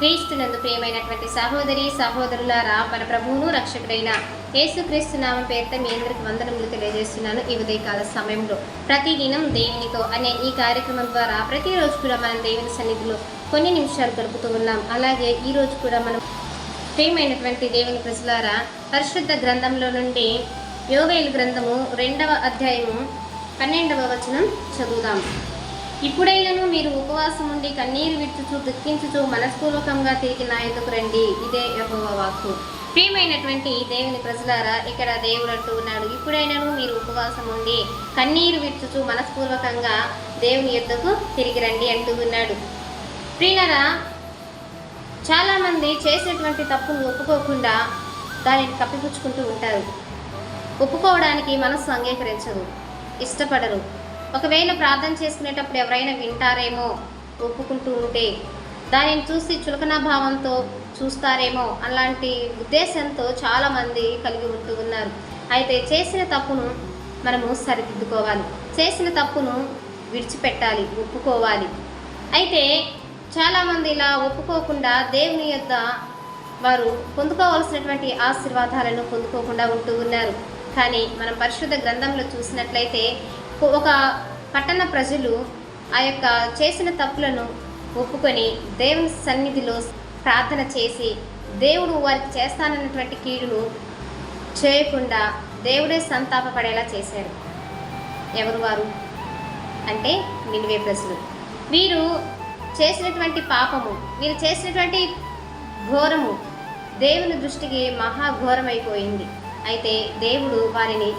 క్రీస్తునందు ప్రియమైనటువంటి సహోదరి సహోదరులారా మన ప్రభువును రక్షకుడైన యేసుక్రీస్తు నామ పేరిట మీ అందరికి వందనములు తెలియజేస్తున్నాను. ఈ ఉదయకాల సమయంలో ప్రతిదినం దేవునితో అనే ఈ కార్యక్రమం ద్వారా ప్రతిరోజు కూడా మనం దేవుని సన్నిధిలో కొన్ని నిమిషాలు గడుపుతూ ఉన్నాం. అలాగే ఈ రోజు కూడా మనం ప్రియమైనటువంటి దేవుని ప్రజలారా పరిశుద్ధ గ్రంథంలో నుండి యోవేలు గ్రంథము రెండవ అధ్యాయము పన్నెండవ వచనం చదువుదాం. ఇప్పుడైనను మీరు ఉపవాసం ఉండి కన్నీరు విడుచుచు దుఃఖించుచు మనస్పూర్వకంగా తిరిగి నా ఎందుకు రండి? ఇదే యహోవ వాక్కు. ప్రియమైనటువంటి దేవుని ప్రజలారా ఇక్కడ దేవుడు అంటూ ఉన్నాడు ఇప్పుడైనను మీరు ఉపవాసం ఉండి కన్నీరు విడుచుచు మనస్పూర్వకంగా దేవుని యొద్దకు తిరిగి రండి అంటూ ఉన్నాడు. ప్రియులరా చాలామంది చేసినటువంటి తప్పును ఒప్పుకోకుండా దానిని కప్పిపుచ్చుకుంటూ ఉంటారు. ఒప్పుకోవడానికి మనస్సు అంగీకరించదు ఇష్టపడరు. ఒకవేళ ప్రార్థన చేసుకునేటప్పుడు ఎవరైనా వింటారేమో ఒప్పుకుంటూ ఉంటే దానిని చూసి చులకన భావంతో చూస్తారేమో అలాంటి ఉద్దేశంతో చాలామంది కలిగి ఉంటూ ఉన్నారు. అయితే చేసిన తప్పును మనము సరిదిద్దుకోవాలి. చేసిన తప్పును విడిచిపెట్టాలి ఒప్పుకోవాలి. అయితే చాలామంది ఇలా ఒప్పుకోకుండా దేవుని యొక్క వారు పొందుకోవాల్సినటువంటి ఆశీర్వాదాలను పొందుకోకుండా ఉంటూ ఉన్నారు. కానీ మనం పరిశుద్ధ గ్రంథంలో చూసినట్లయితే ఒక పట్టణ ప్రజలు ఆ యొక్క చేసిన తప్పులను ఒప్పుకొని దేవుని సన్నిధిలో ప్రార్థన చేసి దేవుడు వారికి చేస్తానన్నటువంటి కీడును చేయకుండా దేవుడే సంతాపపడేలా చేశారు. ఎవరు వారు? అంటే నిలివే ప్రజలు. వీరు చేసినటువంటి పాపము వీరు చేసినటువంటి ఘోరము దేవుని దృష్టికి మహాఘోరమైపోయింది అయితే దేవుడు వారిని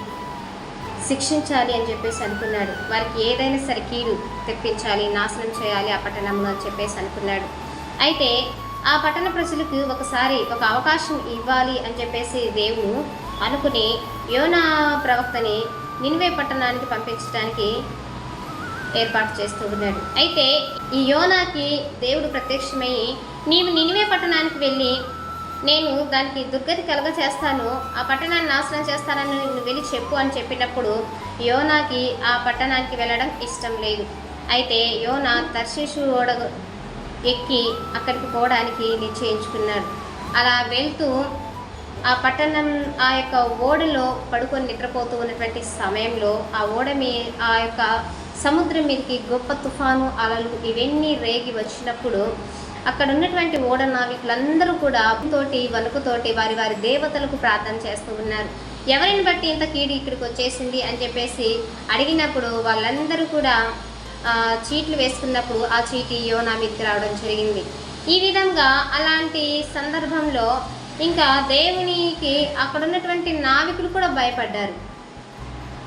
శిక్షించాలి అని చెప్పేసి అనుకున్నాడు. వారికి ఏదైనా సరే కీడు తెప్పించాలి నాశనం చేయాలి ఆ పట్టణంలో అని చెప్పేసి అనుకున్నాడు. అయితే ఆ పట్టణ ప్రజలకు ఒకసారి ఒక అవకాశం ఇవ్వాలి అని చెప్పేసి దేవుడు అనుకుని యోనా ప్రవక్తని నినివే పట్టణానికి పంపించడానికి ఏర్పాటు చేస్తూ ఉన్నాడు. అయితే ఈ యోనాకి దేవుడు ప్రత్యక్షమై నీవు నినివే పట్టణానికి వెళ్ళి నేను దానికి దుర్గతి కలగ చేస్తాను ఆ పట్టణాన్ని నాశనం చేస్తానని నువ్వు వెళ్ళి చెప్పు అని చెప్పినప్పుడు యోనాకి ఆ పట్టణానికి వెళ్ళడం ఇష్టం లేదు. అయితే యోనా తర్శీషు ఓడ ఎక్కి అక్కడికి పోవడానికి నిశ్చయించుకున్నాడు. అలా వెళ్తూ ఆ పట్టణం ఆ యొక్క ఓడలో పడుకొని నిద్రపోతూ ఉన్నటువంటి సమయంలో ఆ ఓడ మీ ఆ యొక్క సముద్రం మీదకి గొప్ప తుఫాను అలలు ఇవన్నీ రేగి వచ్చినప్పుడు అక్కడ ఉన్నటువంటి ఓడ నావికులందరూ కూడా తోటి వణుకుతోటి వారి వారి దేవతలకు ప్రార్థన చేస్తూ ఉన్నారు. ఎవరిని బట్టి ఇంత కీడు ఇక్కడికి వచ్చేసింది అని చెప్పేసి అడిగినప్పుడు వాళ్ళందరూ కూడా చీట్లు వేసుకున్నప్పుడు ఆ చీటి యోనా మీదకి రావడం జరిగింది. ఈ విధంగా అలాంటి సందర్భంలో ఇంకా దేవునికి అక్కడ ఉన్నటువంటి నావికులు కూడా భయపడ్డారు.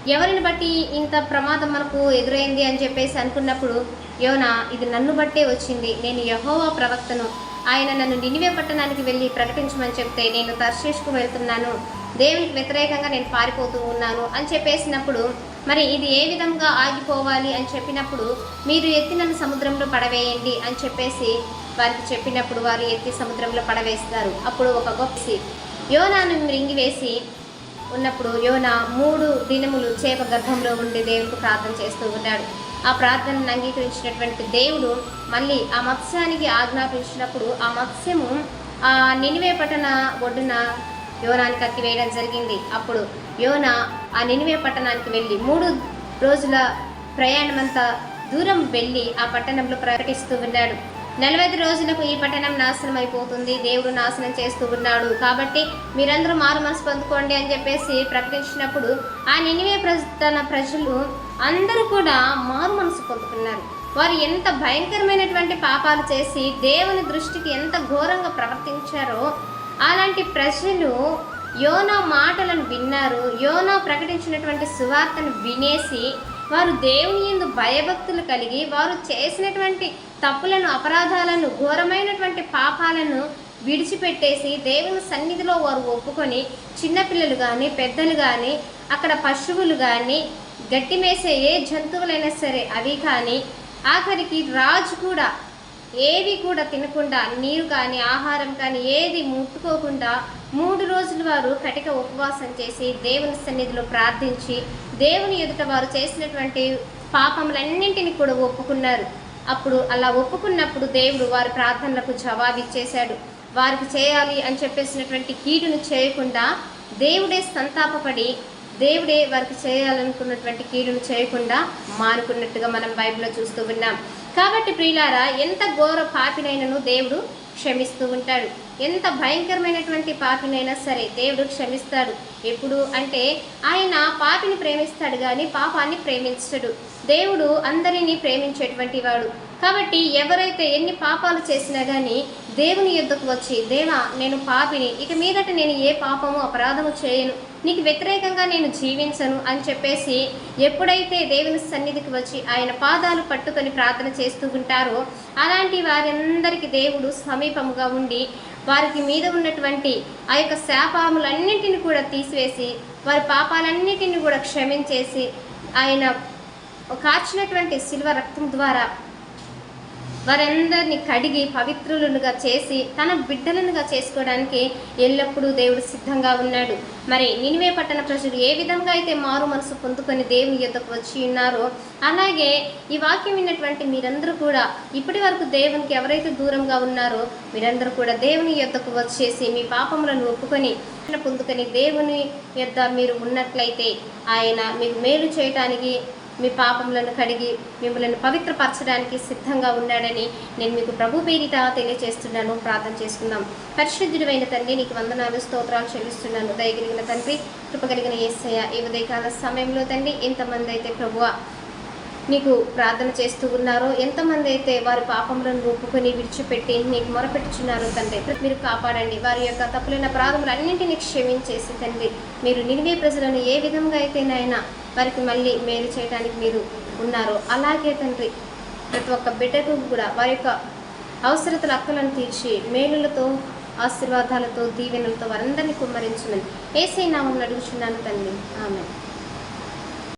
ఎవరిని బట్టి ఇంత ప్రమాదం మనకు ఎదురైంది అని చెప్పేసి అనుకున్నప్పుడు యోనా ఇది నన్ను బట్టే వచ్చింది. నేను యహోవా ప్రవక్తను. ఆయన నన్ను నినివే పట్టణానికి వెళ్ళి ప్రకటించమని చెప్తే నేను తర్శేష్కు వెళ్తున్నాను. దేవునికి వ్యతిరేకంగా నేను పారిపోతూ ఉన్నాను అని చెప్పేసినప్పుడు మరి ఇది ఏ విధంగా ఆగిపోవాలి అని చెప్పినప్పుడు మీరు ఎత్తి నన్ను సముద్రంలో పడవేయండి అని చెప్పేసి వారికి చెప్పినప్పుడు వారు ఎత్తి సముద్రంలో పడవేస్తారు. అప్పుడు ఒక గొప్ప యోనాను మృంగివేసి ఉన్నప్పుడు యోన మూడు దినములు చేప గర్భంలో ఉండి దేవునికి ప్రార్థన చేస్తూ ఉన్నాడు. ఆ ప్రార్థనను అంగీకరించినటువంటి దేవుడు మళ్ళీ ఆ మత్స్యానికి ఆజ్ఞాపించినప్పుడు ఆ మత్స్యము ఆ నినివే పట్టణ ఒడ్డున యోనానికి కత్తి వేయడం జరిగింది. అప్పుడు యోన ఆ నినివే పట్టణానికి వెళ్ళి మూడు రోజుల ప్రయాణమంతా దూరం వెళ్ళి ఆ పట్టణంలో ప్రకటిస్తూ ఉన్నాడు. నలభై రోజులకు ఈ పట్టణం నాశనం అయిపోతుంది దేవుడు నాశనం చేస్తూ ఉన్నాడు. కాబట్టి మీరందరూ మారు మనసు పొందుకోండి అని చెప్పేసి ప్రకటించినప్పుడు ఆ నినివే ప్రజ తన ప్రజలు అందరూ కూడా మారు మనసు పొందుకున్నారు. వారు ఎంత భయంకరమైనటువంటి పాపాలు చేసి దేవుని దృష్టికి ఎంత ఘోరంగా ప్రవర్తించారో అలాంటి ప్రజలు యోనా మాటలను విన్నారు. యోనా ప్రకటించినటువంటి సువార్తను వినేసి వారు దేవుని ఎందు భయభక్తులు కలిగి వారు చేసినటువంటి తప్పులను అపరాధాలను ఘోరమైనటువంటి పాపాలను విడిచిపెట్టేసి దేవుని సన్నిధిలో వారు ఒప్పుకొని చిన్నపిల్లలు కానీ పెద్దలు కానీ అక్కడ పశువులు కానీ గట్టి మేసే ఏ జంతువులైనా సరే అవి కానీ ఆఖరికి రాజు కూడా ఏవి కూడా తినకుండా నీరు కానీ ఆహారం కానీ ఏది ముట్టుకోకుండా మూడు రోజులు వారు కటిక ఉపవాసం చేసి దేవుని సన్నిధిలో ప్రార్థించి దేవుని ఎదుట వారు చేసినటువంటి పాపములన్నింటినీ కూడా ఒప్పుకున్నారు. అప్పుడు అలా ఒప్పుకున్నప్పుడు దేవుడు వారి ప్రార్థనలకు జవాబిచ్చేశాడు. వారికి చేయాలి అని చెప్పేసినటువంటి కీడును చేయకుండా దేవుడే సంతాపపడి దేవుడే వారికి చేయాలనుకున్నటువంటి కీడును చేయకుండా మానుకున్నట్టుగా మనం బైబిల్లో చూస్తూ ఉన్నాం. కాబట్టి ప్రియులారా ఎంత ఘోర పాపినైనను దేవుడు క్షమిస్తూ ఉంటాడు. ఎంత భయంకరమైనటువంటి పాపినైనా సరే దేవుడు క్షమిస్తాడు. ఎప్పుడు? అంటే ఆయన పాపిని ప్రేమిస్తాడు కానీ పాపాన్ని ప్రేమించడు. దేవుడు అందరినీ ప్రేమించేటువంటి వాడు. కాబట్టి ఎవరైతే ఎన్ని పాపాలు చేసినా కానీ దేవుని యుద్ధకు వచ్చి దేవా నేను పాపిని ఇక మీదట నేను ఏ పాపము అపరాధము చేయను. నీకు వ్యతిరేకంగా నేను జీవించను అని చెప్పేసి ఎప్పుడైతే దేవుని సన్నిధికి వచ్చి ఆయన పాదాలు పట్టుకొని ప్రార్థన చేస్తూ ఉంటారో అలాంటి వారందరికీ దేవుడు సమీపముగా ఉండి వారికి మీద ఉన్నటువంటి ఆ యొక్క శాపములన్నింటిని కూడా తీసివేసి వారి పాపాలన్నింటిని కూడా క్షమించేసి ఆయన కార్చినటువంటి శిల్వ రక్తం ద్వారా వారందరిని కడిగి పవిత్రులుగా చేసి తన బిడ్డలనుగా చేసుకోవడానికి ఎల్లప్పుడూ దేవుడు సిద్ధంగా ఉన్నాడు. మరి నినివే పట్టణ ప్రజలు ఏ విధంగా అయితే మారు మనసు పొందుకొని దేవుని యొద్దకు వచ్చి ఉన్నారో అలాగే ఈ వాక్యం విన్నటువంటి మీరందరూ కూడా ఇప్పటి వరకు దేవునికి ఎవరైతే దూరంగా ఉన్నారో మీరందరూ కూడా దేవుని యొద్దకు వచ్చేసి మీ పాపములను ఒప్పుకొని పొందుకొని దేవుని యొద్ద మీరు ఉన్నట్లయితే ఆయన మీకు మేలు చేయటానికి మీ పాపములను కడిగి మిమ్మల్ని పవిత్రపరచడానికి సిద్ధంగా ఉన్నాడని నేను మీకు ప్రభు పేరిట తెలియజేస్తున్నాను ప్రార్థన చేసుకుందాం. పరిశుద్ధుడైన తండ్రి నీకు వందనాలు స్తోత్రాలు చెల్లిస్తున్నాను. దయగలిగిన తండ్రి కృపగలిగిన ఏసయ్య ఈ ఉదయకాల సమయంలో తండ్రి ఎంతమంది అయితే ప్రభువ నీకు ప్రార్థన చేస్తూ ఉన్నారో ఎంతమంది అయితే వారి పాపములను ఒప్పుకొని విడిచిపెట్టి నీకు మొరపెట్టుచున్నారో తండ్రి మీరు కాపాడండి. వారి యొక్క తప్పులైన ప్రాధములన్నింటినీ క్షమించేసి తండ్రి మీరు నిలివే ప్రజలను ఏ విధంగా అయితే నాయన వారికి మళ్ళీ మేలు చేయడానికి మీరు ఉన్నారో. అలాగే తండ్రి ప్రతి ఒక్క బిడ్డకు కూడా వారి యొక్క అవసరతల అక్కలను తీర్చి మేలులతో ఆశీర్వాదాలతో దీవెనలతో వారందరినీ కుమ్మరించమని ఏసై నామం అడుగుచున్నాను తండ్రి. ఆమె